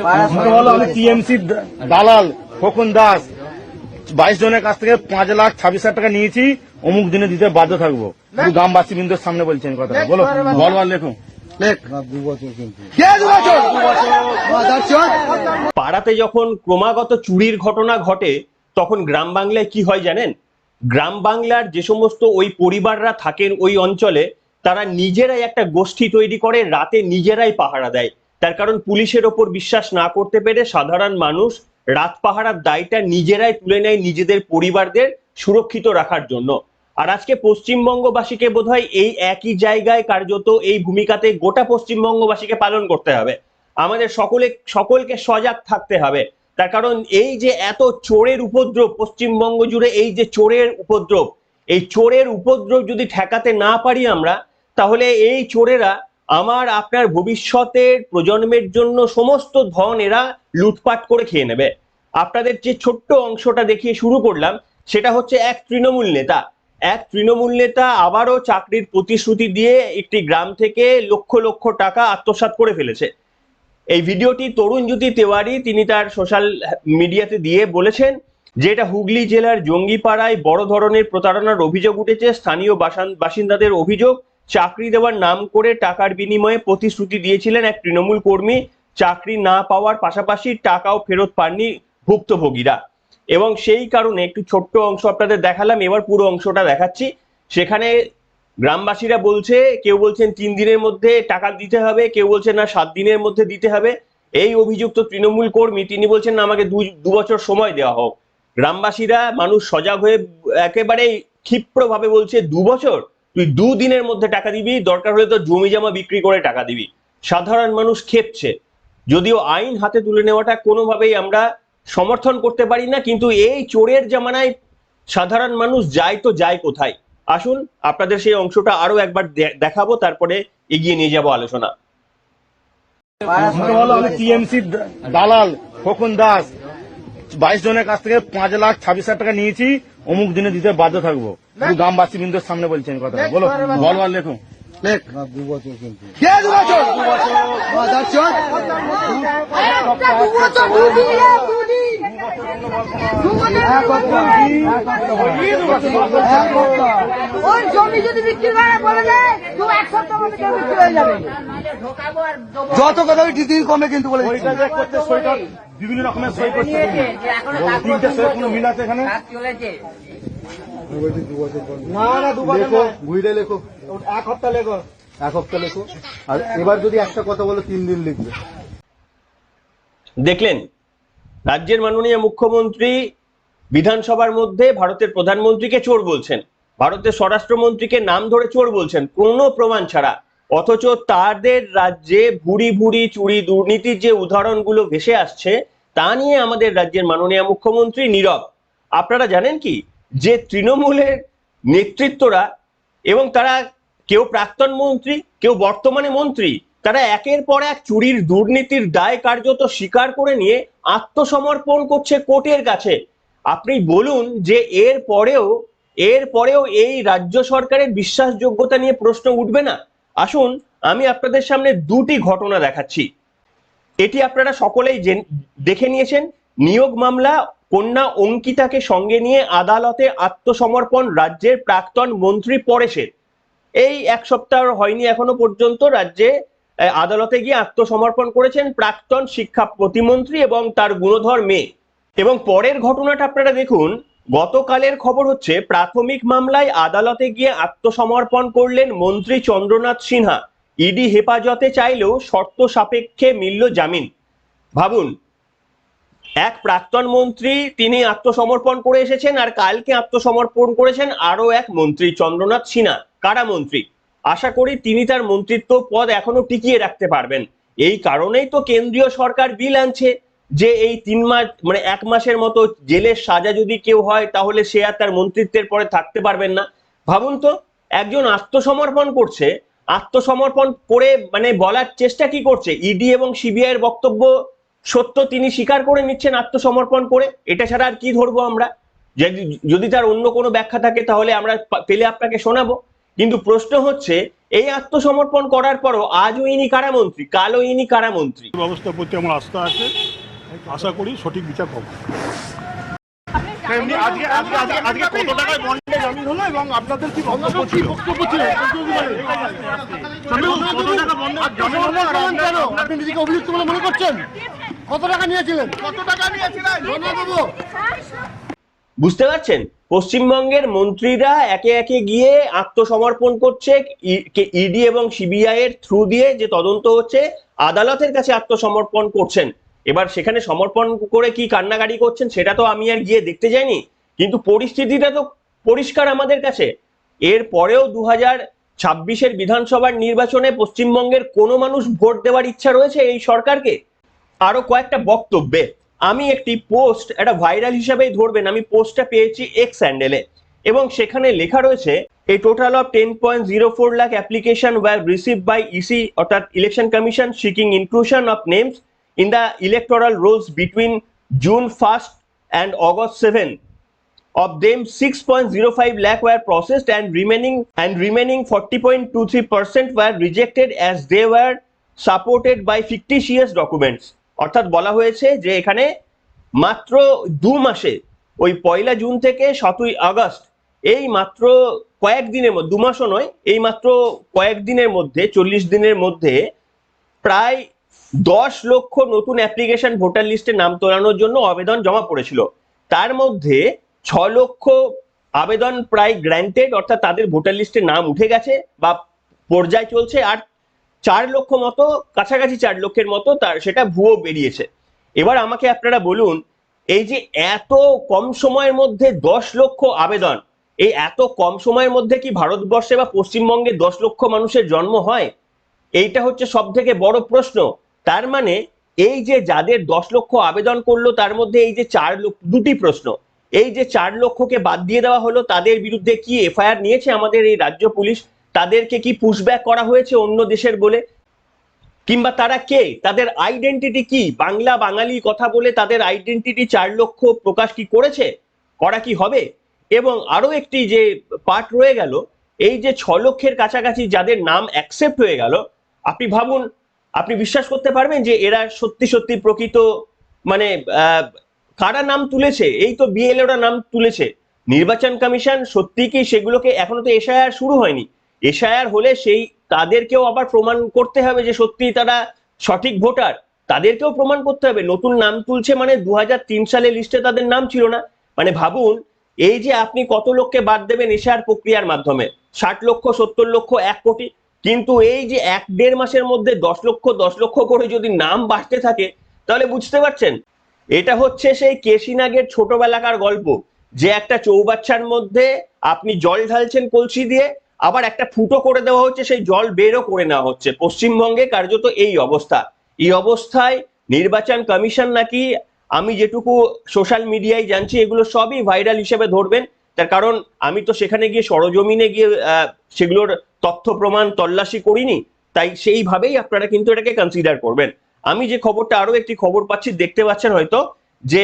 আমি টিএমসি দালাল খোকন দাস। বাইশ জনের কাছ থেকে পাঁচ লাখ ছাব্বিশ হাজার টাকা নিয়েছি অমুক দিনে দিতে বাধ্য থাকব। গ্রামবাসী বিন্দুর সামনে বলছেন কথা বলো বল বল লেখো। পাড়াতে যখন ক্রমাগত চুরির ঘটনা ঘটে তখন গ্রাম বাংলায় কি হয় জানেন? গ্রাম বাংলার যে সমস্ত ওই পরিবাররা থাকেন ওই অঞ্চলে তারা নিজেরাই একটা গোষ্ঠী তৈরি করে রাতে নিজেরাই পাহারা দেয়। তার কারণ পুলিশের ওপর বিশ্বাস না করতে পেরে সাধারণ মানুষ রাত পাহারার দায়টা নিজেরাই তুলে নেয় নিজেদের পরিবারদের সুরক্ষিত রাখার জন্য। আর আজকে পশ্চিমবঙ্গবাসীকে বোধহয় এই একই জায়গায় কার্যত এই ভূমিকাতে গোটা পশ্চিমবঙ্গবাসীকে পালন করতে হবে। আমাদের সকলে, সকলকে সজাগ থাকতে হবে। তার কারণ এই যে এত চোরের উপদ্রব পশ্চিমবঙ্গ জুড়ে, এই যে চোরের উপদ্রব, এই চোরের উপদ্রব যদি ঠেকাতে না পারি আমরা, তাহলে এই চোরেরা আমার আপনার ভবিষ্যতের প্রজন্মের জন্য সমস্ত ধন এরা লুটপাট করে খেয়ে নেবে। আপনাদের যে ছোট্ট অংশটা দেখিয়ে শুরু করলাম, সেটা হচ্ছে এক তৃণমূল নেতা। এক তৃণমূল নেতা আবারও চাকরির প্রতিশ্রুতি দিয়ে একটি গ্রাম থেকে লক্ষ লক্ষ টাকা আত্মসাৎ করে ফেলেছে। এই ভিডিওটি তরুণ জ্যোতি তেওয়ারি, তিনি তার সোশ্যাল মিডিয়াতে দিয়ে বলেছেন যে এটা হুগলি জেলার জঙ্গিপাড়ায় বড় ধরনের প্রতারণার অভিযোগ উঠেছে। স্থানীয় বাসান- বাসিন্দাদের অভিযোগ চাকরি দেওয়ার নাম করে টাকার বিনিময়ে প্রতিশ্রুতি দিয়েছিলেন এক তৃণমূল কর্মী। চাকরি না পাওয়ার পাশাপাশি টাকাও ফেরত পাননি ভুক্তভোগীরা। এবং সেই কারণে একটু ছোট্ট অংশ আপনাদের দেখালাম, এবার পুরো অংশটা দেখাচ্ছি। সেখানে গ্রামবাসীরা বলছে, কেউ বলছেন তিন দিনের মধ্যে টাকা দিতে হবে, কেউ বলছেন না সাত দিনের মধ্যে দিতে হবে। এই অভিযুক্ত তৃণমূল কর্মী, তিনি বলছেন, না, আমাকে দু বছর সময় দেওয়া হোক। গ্রামবাসীরা মানুষ সজাগ হয়ে একেবারেই ক্ষিপ্রভাবে বলছে, দু বছর? তুই দু দিনের মধ্যে টাকা দিবি, দরকার হলে তো জমি জমা বিক্রি করে টাকা দিবি। সাধারণ মানুষ খেপছে। যদিও আইন হাতে তুলে নেওয়াটা কোনোভাবেই আমরা সমর্থন করতে পারি না, কিন্তু এই চোরের জামানায় সাধারণ মানুষ যায় তো যায় কোথায়? আসুন, আপনাদের সেই অংশটা আরও একবার দেখাবো, তারপরে এগিয়ে নিয়ে যাব আলোচনা। টিএমসি দালাল খোকন দাস। বাইশ জনের কাছ থেকে পাঁচ লাখ ছাব্বিশ হাজার টাকা নিয়েছি। অমুক দিনে দিতে বাধ্য থাকব। গ্রামবাসী বিন্দুর সামনে বলছেন কথা বলো বল বল লেখো। দু বছর দু বছর? ওই জমি যদি বিক্রি করে বলে দেয় দু এক সপ্তাহ মধ্যে বিক্রি হয়ে যাবে যত কথা ওই কমে কিন্তু বলে বিভিন্ন রকমের সই করছে। তিনটে সই কোনো মিল আছে এখানে? না না দু বছর লেখো ঘুরে লেখো। এক সপ্তাহ লেখো। এক সপ্তাহ লেখো। আর এবার যদি একটা কথা বলো তিন দিন লিখবে। দেখলেন রাজ্যের মাননীয় মুখ্যমন্ত্রী বিধানসভার মধ্যে ভারতের প্রধানমন্ত্রীকে চোর বলছেন। ভারতের স্বরাষ্ট্রমন্ত্রীকে নাম ধরে চোর বলছেন। কোনো প্রমাণ ছাড়া। অথচ তাদের রাজ্যে ভুরি ভুরি চুরি দুর্নীতির যে উদাহরণগুলো ভেসে আসছে, তা নিয়ে আমাদের রাজ্যের মাননীয় মুখ্যমন্ত্রী নীরব। আপনারা জানেন কি? যে তৃণমূলের নেতৃত্বরা এবং তারা কেউ প্রাক্তন মন্ত্রী, কেউ বর্তমানে মন্ত্রী তারা একের পর এক চুরির দুর্নীতির দায় কার্যত স্বীকার করে নিয়ে আত্মসমর্পণ করছে কোর্টের কাছে। আপনি বলুন যে এর পরেও এর পরেও এই রাজ্য সরকারের বিশ্বাসযোগ্যতা নিয়ে প্রশ্ন উঠবে না? আসুন, আমি আপনাদের সামনে দুটি ঘটনা দেখাচ্ছি। এটি আপনারা সকলেই দেখে নিয়েছেন। নিয়োগ মামলা কন্যা অঙ্কিতাকে সঙ্গে নিয়ে আদালতে আত্মসমর্পণ রাজ্যের প্রাক্তন মন্ত্রী পরেশের। এই এক সপ্তাহ হয়নি এখনও পর্যন্ত রাজ্যে আদালতে গিয়ে আত্মসমর্পণ করেছেন প্রাক্তন শিক্ষা প্রতিমন্ত্রী এবং তার গুণধর মেয়ে। এবং পরের ঘটনাটা আপনারা দেখুন, গতকালের খবর হচ্ছে প্রাথমিক মামলায় আদালতে গিয়ে আত্মসমর্পণ করলেন মন্ত্রী চন্দ্রনাথ সিনহা। ইডি হেফাজতে চাইলেও শর্ত সাপেক্ষে মিলল জামিন। ভাবুন, এক প্রাক্তন মন্ত্রী তিনি আত্মসমর্পণ করে এসেছেন আর কালকে আত্মসমর্পণ করেছেন আরও এক মন্ত্রী চন্দ্রনাথ সিনহা। কারা মন্ত্রী? আশা করি তিনি তার মন্ত্রিত্ব পদ এখনও টিকিয়ে রাখতে পারবেন। এই কারণেই তো কেন্দ্রীয় সরকার বিল আনছে যে এই তিন মাস মানে এক মাসের মতো জেলের সাজা যদি কেউ হয়, তাহলে সে আর তার মন্ত্রিত্বের পরে থাকতে পারবেন না। ভাবুন তো, একজন আত্মসমর্পণ করছে, আত্মসমর্পণ করে মানে বলার চেষ্টা কি করছে? ইডি এবং সিবিআই এর বক্তব্য সত্য তিনি স্বীকার করে নিচ্ছেন আত্মসমর্পণ করে? এটা ছাড়া আর কি ধরবো আমরা? যদি তার অন্য কোনো ব্যাখ্যা থাকে, তাহলে আমরা পেলে আপনাকে শোনাবো। কিন্তু প্রশ্ন হচ্ছে এই আত্মসমর্পণ করার পরও আজও ইনি কারামন্ত্রী কালও ইনি কারামন্ত্রী? ব্যবস্থার প্রতি আমার আস্থা আছে। আশা করি সঠিক বিচার পাবো। এমনি আজকে আজকে আজকে আজকে কত টাকায় বন্ডে জামিন হলো এবং আপনাদের কি বক্তব্য ছিল? বক্তব্য ছিল। কত টাকা বন্ডে জামিন হলো আর আপনার- আপনি নিজেকে অভিযুক্ত বলে মনে করছেন? কত টাকা নিয়েছিলেন? কত টাকা নিয়েছিলেন? বুঝতে পারছেন? পশ্চিমবঙ্গের মন্ত্রীরা একে একে গিয়ে আত্মসমর্পণ করছে ইডি এবং সিবিআই এর থ্রু দিয়ে যে তদন্ত হচ্ছে, আদালতের কাছে আত্মসমর্পণ করছেন। এবার সেখানে সমর্পণ করে কি কান্নাকাটি করছেন সেটা তো আমি আর গিয়ে দেখতে যাইনি, কিন্তু পরিস্থিতিটা তো পরিষ্কার আমাদের কাছে। এর পরেও দু হাজার ছাব্বিশের বিধানসভার নির্বাচনে পশ্চিমবঙ্গের কোনো মানুষ ভোট দেওয়ার ইচ্ছা রয়েছে এই সরকারকে? আরও কয়েকটা বক্তব্যে। আমি একটি পোস্ট একটা ভাইরাল হিসাবেই ধরবেন, আমি পোস্টটা পেয়েছি এক্স স্যান্ডেলে এবং সেখানে লেখা রয়েছে এই total of ten point zero four lakh application were receive by E অর্থাৎ election commission seeking inclusion of names in the electoral rolls between June first and August seven of them 6.05 lakh were processed and remaining and remaining 40.23 percent were rejected as they were supported by fictitious documents. অর্থাৎ বলা হয়েছে যে এখানে মাত্র দু মাসে, ওই পয়লা June থেকে সাতই আগস্ট, এই মাত্র কয়েকদিনের মধ্যে, দু মাসও নয়, এই মাত্র কয়েকদিনের মধ্যে, চল্লিশ দিনের মধ্যে প্রায় দশ লক্ষ নতুন অ্যাপ্লিকেশন ভোটার লিস্টে নাম তোলানোর জন্য আবেদন জমা পড়েছিল। তার মধ্যে ছ লক্ষ আবেদন প্রায় গ্র্যান্টেড অর্থাৎ তাদের ভোটার লিস্টে নাম উঠে গেছে বা পর্যায় চলছে, আর চার লক্ষ মতো, কাছাকাছি চার লক্ষের মতো তার সেটা ভুয়ো বেরিয়েছে। এবার আমাকে আপনারা বলুন, এই যে এত কম সময়ের মধ্যে দশ লক্ষ আবেদন, এই এত কম সময়ের মধ্যে কি ভারতবর্ষে বা পশ্চিমবঙ্গে দশ লক্ষ মানুষের জন্ম হয়? এইটা হচ্ছে সব থেকে বড় প্রশ্ন। তার মানে এই যে যাদের দশ লক্ষ আবেদন করল, তার মধ্যে এই যে চার লক্ষ, দুটি প্রশ্ন। এই যে চার লক্ষকে বাদ দিয়ে দেওয়া হলো, তাদের বিরুদ্ধে কি এফআইআর নিয়েছে আমাদের এই রাজ্য পুলিশ? তাদেরকে কি পুশব্যাক করা হয়েছে অন্য দেশের বলে? কিংবা তারা কে? তাদের আইডেন্টিটি কি? বাংলা বাঙালি কথা বলে তাদের আইডেন্টিটি চার লক্ষ প্রকাশ কি করেছে? করা কি হবে? এবং আরও একটি যে পার্ট রয়ে গেল, এই যে ছ লক্ষের কাছাকাছি যাদের নাম অ্যাকসেপ্ট হয়ে গেল, আপনি ভাবুন, আপনি বিশ্বাস করতে পারবেন যে এরা সত্যি সত্যি প্রকৃত মানে কারা নাম তুলেছে? এই তো বিএলওরা নাম তুলেছে। নির্বাচন কমিশন সত্যি কি সেগুলোকে এখনও তো এসআইআর শুরু হয়নি? এসআইআর হলে সেই তাদেরকেও আবার প্রমাণ করতে হবে যে সত্যি তারা সঠিক ভোটার। তাদেরকেও প্রমাণ করতে হবে। নতুন নাম তুলছে মানে দু হাজার তিন সালে লিস্টে তাদের নাম ছিল না। মানে ভাবুন, এই যে আপনি কত লোককে বাদ দেবেন এশার প্রক্রিয়ার মাধ্যমে? ষাট লক্ষ, সত্তর লক্ষ, এক কোটি। কিন্তু এই যে এক দেড় মাসের মধ্যে দশ লক্ষ দশ লক্ষ করে যদি নাম বাড়তে থাকে, তাহলে বুঝতে পারছেন? এটা হচ্ছে সেই কেশিনাগের ছোটবেলাকার গল্প। যে একটা চৌবাচ্চার মধ্যে আপনি জল ঢালছেন কলসি দিয়ে আবার একটা ফুটো করে দেওয়া হচ্ছে, সেই জল বেরও করে নেওয়া হচ্ছে। পশ্চিমবঙ্গে কার্যত এই অবস্থা। এই অবস্থায় নির্বাচন কমিশন নাকি, আমি যেটুকু সোশ্যাল মিডিয়ায় জানছি, এগুলো সবই ভাইরাল হিসেবে ধরবেন। তার কারণ, আমি তো সেখানে গিয়ে সরজমিনে গিয়ে সেগুলোর তথ্য প্রমাণ তল্লাশি করিনি, তাই সেইভাবেই আপনারা কিন্তু এটাকে কনসিডার করবেন। আমি যে খবরটা আরও একটি খবর পাচ্ছি, দেখতে পাচ্ছেন হয়তো, যে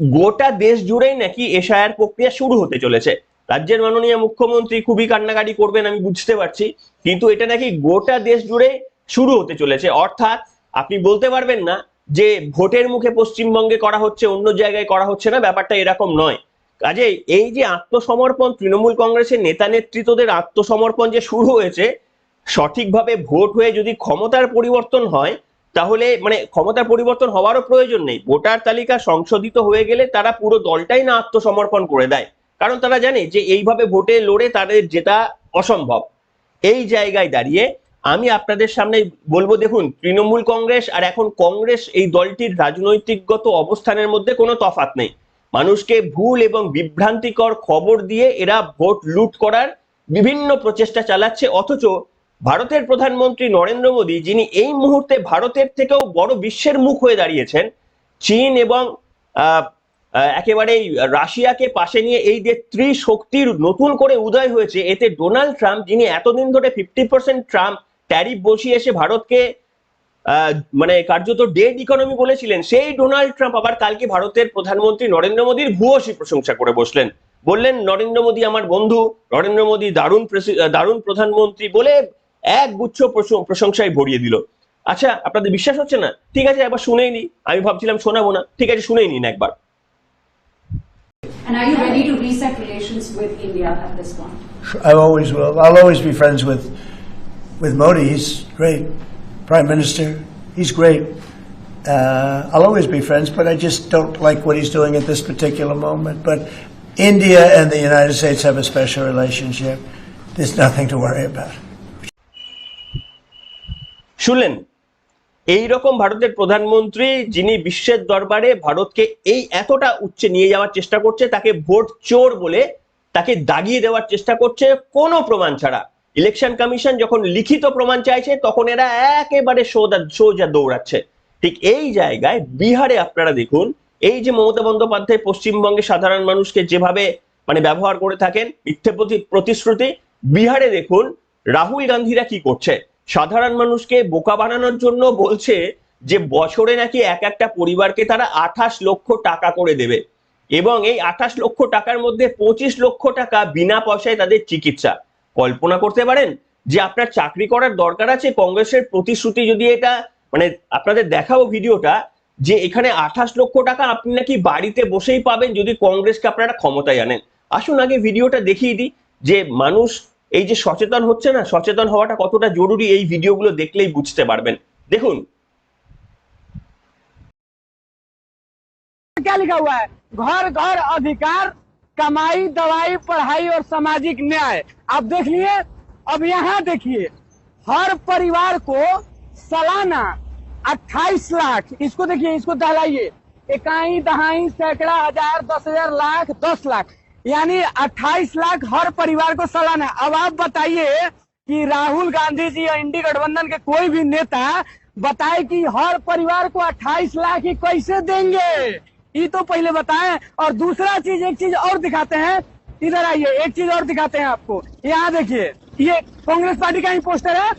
গোটা দেশ জুড়েই নাকি এশায়ার প্রক্রিয়া শুরু হতে চলেছে। রাজ্যের মাননীয় মুখ্যমন্ত্রী খুবই কান্নাকাটি করবেন, আমি বুঝতে পারছি। কিন্তু এটা নাকি গোটা দেশ জুড়ে শুরু হতে চলেছে। অর্থাৎ আপনি বলতে পারবেন না যে ভোটের মুখে পশ্চিমবঙ্গে করা হচ্ছে, অন্য জায়গায় করা হচ্ছে না, ব্যাপারটা এরকম নয়। কাজে এই যে আত্মসমর্পণ, তৃণমূল কংগ্রেসের নেতা নেতৃত্বদের আত্মসমর্পণ যে শুরু হয়েছে, সঠিকভাবে ভোট হয়ে যদি ক্ষমতার পরিবর্তন হয়, তাহলে মানে ক্ষমতার পরিবর্তন হওয়ারও প্রয়োজন নেই। ভোটার তালিকা সংশোধিত হয়ে গেলে তারা পুরো দলটাই না আত্মসমর্পণ করে দেয়। কারণ তারা জানে যে এইভাবে ভোটে লড়ে তাদের জেতা অসম্ভব। এই জায়গায় দাঁড়িয়ে আমি আপনাদের সামনে বলব, দেখুন, তৃণমূল কংগ্রেস আর এখন কংগ্রেস এই দলটির রাজনৈতিকগত অবস্থানের মধ্যে কোনো তফাৎ নেই। মানুষকে ভুল এবং বিভ্রান্তিকর খবর দিয়ে এরা ভোট লুট করার বিভিন্ন প্রচেষ্টা চালাচ্ছে, অথচ ভারতের প্রধানমন্ত্রী নরেন্দ্র মোদী, যিনি এই মুহূর্তে ভারতের থেকেও বড় বিশ্বের মুখ হয়ে দাঁড়িয়েছেন, চীন এবং একেবারেই রাশিয়াকে পাশে নিয়ে এই যে ত্রিশক্তির নতুন করে উদয় হয়েছে, এতে ডোনাল্ড ট্রাম্প, যিনি এতদিন ধরে ফিফটি পার্সেন্ট ট্রাম্প ট্যারিফ বসিয়ে এসে ভারতকে মানে কার্যত ডেড ইকোনমি বলেছিলেন, সেই ডোনাল্ড ট্রাম্প আবার কালকে ভারতের প্রধানমন্ত্রী নরেন্দ্র মোদীর ভূয়সী প্রশংসা করে বসলেন। বললেন, নরেন্দ্র মোদী আমার বন্ধু, নরেন্দ্র মোদী দারুণ দারুণ প্রধানমন্ত্রী বলে এক গুচ্ছ প্রশংসায় ভরিয়ে দিল। আচ্ছা আপনাদের বিশ্বাস হচ্ছে না? ঠিক আছে, একবার শুনেই নি। আমি ভাবছিলাম শোনাবো না। ঠিক আছে, শুনেই নিন একবার। And are you ready to reset relations with India at this point? I always will. I'll always be friends with with Modi. He's great, Prime Minister. He's great. Uh, I'll always be friends, but I just don't like what he's doing at this particular moment. But India and the United States have a special relationship. There's nothing to worry about. শুনলেন এই রকম ভারতের প্রধানমন্ত্রী যিনি বিশ্বের দরবারে ভারতকে এই এতটা উচ্চে নিয়ে যাওয়ার চেষ্টা করছে, তাকে ভোট চোর বলে তাকে দাগিয়ে দেওয়ার চেষ্টা করছে, কোনো প্রমাণ ছাড়া। ইলেকশন কমিশন যখন লিখিত প্রমাণ চাইছে, তখন এরা একেবারে সোজা সোজা দৌড়াচ্ছে। ঠিক এই জায়গায় বিহারে আপনারা দেখুন, এই যে মমতা বন্দ্যোপাধ্যায় পশ্চিমবঙ্গে সাধারণ মানুষকে যেভাবে মানে ব্যবহার করে থাকেন, মিথ্যে প্রতি- প্রতিশ্রুতি, বিহারে দেখুন, রাহুল গান্ধীরা কি করছে? সাধারণ মানুষকে বোকা বানানোর জন্য বলছে যে বছরে নাকি এক একটা পরিবারকে তারা আঠাশ লক্ষ টাকা করে দেবে। এবং এই আঠাশ লক্ষ টাকার মধ্যে পঁচিশ লক্ষ টাকা বিনা পয়সায় তাদের চিকিৎসা। কল্পনা করতে পারেন যে আপনার চাকরি করার দরকার আছে, কংগ্রেসের প্রতিশ্রুতি যদি এটা মানে আপনাদের দেখাবো ভিডিওটা, যে এখানে আঠাশ লক্ষ টাকা আপনি নাকি বাড়িতে বসেই পাবেন যদি কংগ্রেসকে আপনারা ক্ষমতায় আনেন। আসুন আগে ভিডিওটা দেখিয়ে দিই যে মানুষ এই যে সচেতন হচ্ছে না সচেতন হওয়াটা কতটা জরুরি এই ভিডিওগুলো দেখলেই বুঝতে পারবেন দেখুন क्या लिखा हुआ है घर घर अधिकार कमाई दवाई पढ़ाई और सामाजिक न्याय आप देख लिए अब यहाँ देखिए हर परिवार को सालाना 28 लाख इसको देखिए इसको दहलाइए इकाई दहाई सैकड़ा हजार दस हजार लाख दस लाख यानी 28 लाख हर परिवार को सालाना अब आप बताइए कि राहुल गांधी जी या इंडी गठबंधन के कोई भी नेता बताए कि हर परिवार को 28 लाख ही कैसे देंगे? ये तो पहले बताएँ, और दूसरा चीज़, एक चीज़ और दिखाते हैं। इधर आइए, एक चीज़ और दिखाते हैं आपको। यहाँ देखिए, ये कांग्रेस पार्टी का ही पोस्टर है।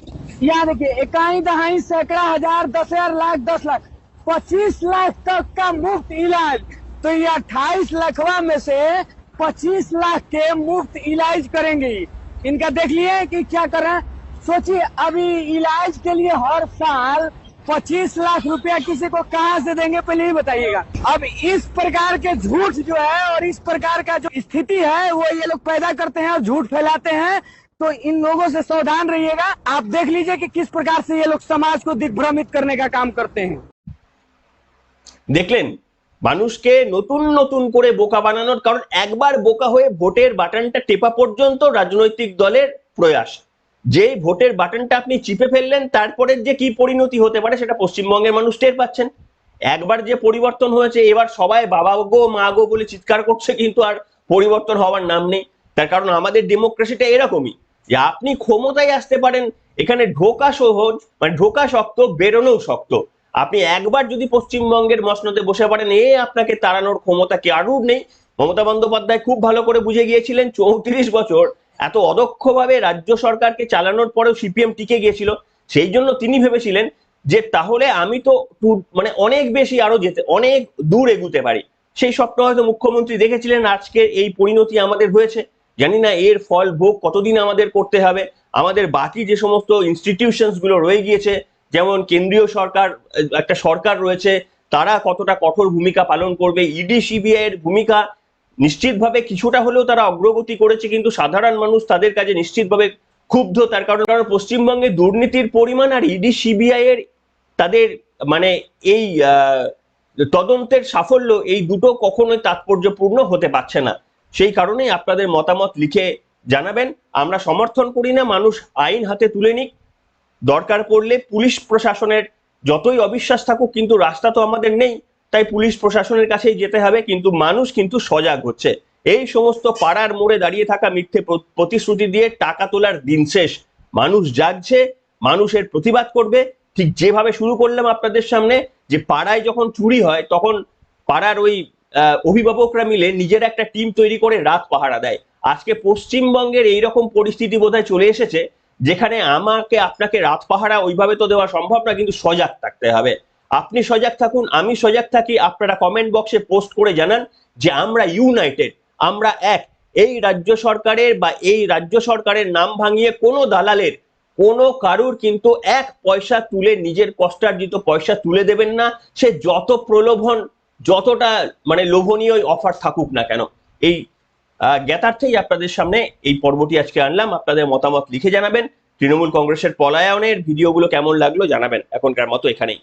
यहाँ देखिए, इकाई दहाई सैकड़ा हज़ार दस हज़ार लाख दस लाख, पच्चीस लाख तक का मुफ़्त इलाज। तो ये अट्ठाईस लाखवा में से 25 लाख के मुफ़्त इलाज करेंगे। इनका देख लिए कि क्या कर रहे हैं? सोचिए, अभी इलाज के लिए हर साल 25 लाख रुपया किसी को कहाँ से देंगे, पहले ही बताइएगा। अब इस प्रकार के झूठ जो है और इस प्रकार का जो स्थिति है, वो ये लोग पैदा करते हैं और झूठ फैलाते हैं। तो इन लोगों से सावधान रहिएगा। आप देख लीजिए कि किस प्रकार से ये लोग समाज को दिग्भ्रमित करने का काम करते हैं। देख लें মানুষকে নতুন নতুন করে বোকা বানানোর, কারণ একবার বোকা হয়ে ভোটের বাটনটা টেপা পর্যন্ত রাজনৈতিক দলের প্রয়াস। যে ভোটের বাটনটা আপনি চিপে ফেললেন তারপরে যে কি পরিণতি হতে পারে সেটা পশ্চিমবঙ্গের মানুষ টের পাচ্ছেন। একবার যে পরিবর্তন হয়েছে, এবার সবাই বাবা গো, মা গো বলে চিৎকার করছে, কিন্তু আর পরিবর্তন হওয়ার নাম নেই। তার কারণ আমাদের ডেমোক্রেসিটা এরকমই, যে আপনি ক্ষমতায় আসতে পারেন, এখানে ঢোকা সহজ মানে ঢোকা শক্ত, বেরোনোও শক্ত। আপনি একবার যদি পশ্চিমবঙ্গের মসনদে বসে পড়েন, এ আপনাকে তাড়ানোর ক্ষমতা কে কারুর নেই? মমতা বন্দ্যোপাধ্যায় খুব ভালো করে বুঝে গিয়েছিলেন, চৌত্রিশ বছর এত অদক্ষভাবে রাজ্য সরকারকে চালানোর পরেও সিপিএম টিকে গিয়েছিল। সেই জন্য তিনি ভেবেছিলেন যে তাহলে আমি তো মানে অনেক বেশি আরও যেতে, অনেক দূর এগুতে পারি। সেই স্বপ্ন হয়তো মুখ্যমন্ত্রী দেখেছিলেন, আজকে এই পরিণতি আমাদের হয়েছে। জানি না এর ফল ভোগ কতদিন আমাদের করতে হবে। আমাদের বাকি যে সমস্ত ইনস্টিটিউশনসগুলো রয়ে গিয়েছে যেমন কেন্দ্রীয় সরকার, একটা সরকার রয়েছে, তারা কতটা কঠোর ভূমিকা পালন করবে, ইডি, সিবিআই এর ভূমিকা নিশ্চিতভাবে কিছুটা হলেও তারা অগ্রগতি করেছে, কিন্তু সাধারণ মানুষ তাদের কাজে নিশ্চিতভাবে ক্ষুব্ধ, তার কারণ কারণ পশ্চিমবঙ্গে দুর্নীতির পরিমাণ আর ইডি, সিবিআই এর তাদের মানে এই তদন্তের সাফল্য এই দুটো কখনোই তাৎপর্যপূর্ণ হতে পারছে না। সেই কারণেই আপনাদের মতামত লিখে জানাবেন। আমরা সমর্থন করি না, মানুষ আইন হাতে তুলে নিক। দরকার পড়লে পুলিশ প্রশাসনের যতই অবিশ্বাস থাকুক, কিন্তু রাস্তা তো আমাদের নেই, তাই পুলিশ প্রশাসনের কাছেই যেতে হবে, কিন্তু মানুষ কিন্তু সজাগ হচ্ছে। এই সমস্ত পাড়ার মোড়ে দাঁড়িয়ে থাকা মিথ্যে প্রতিশ্রুতি দিয়ে টাকা তোলার দিন শেষ। মানুষ জাগছে, মানুষের প্রতিবাদ করবে। ঠিক যেভাবে শুরু করলাম আপনাদের সামনে, যে পাড়ায় যখন চুরি হয়, তখন পাড়ার ওই অভিভাবকরা মিলে নিজের একটা টিম তৈরি করে রাত পাহারা দেয়। আজকে পশ্চিমবঙ্গের এইরকম পরিস্থিতি বোধহয় চলে এসেছে যেখানে আমাকে আপনাকে রাত পাহারা ওইভাবে তো দেওয়া সম্ভব না, কিন্তু সজাগ থাকতে হবে। আপনি সজাগ থাকুন, আমি সজাগ থাকি, আপনারা কমেন্ট বক্সে পোস্ট করে জানান যে আমরা ইউনাইটেড আমরা এক। এই রাজ্য সরকারের বা এই রাজ্য সরকারের নাম ভাঙিয়ে কোনো দালালের, কোনো কারুর কিন্তু এক পয়সা তুলে নিজের কষ্টার্জিত পয়সা তুলে দেবেন না। সে যত প্রলোভন, যতটা মানে লোভনীয় অফার থাকুক না কেন, এই জ্ঞাতার্থেই আপনাদের সামনে এই পর্বটি আজকে আনলাম। আপনাদের মতামত লিখে জানাবেন। তৃণমূল কংগ্রেসের পলায়নের ভিডিওগুলো কেমন লাগল জানাবেন। এখনকার মতো এখানেই।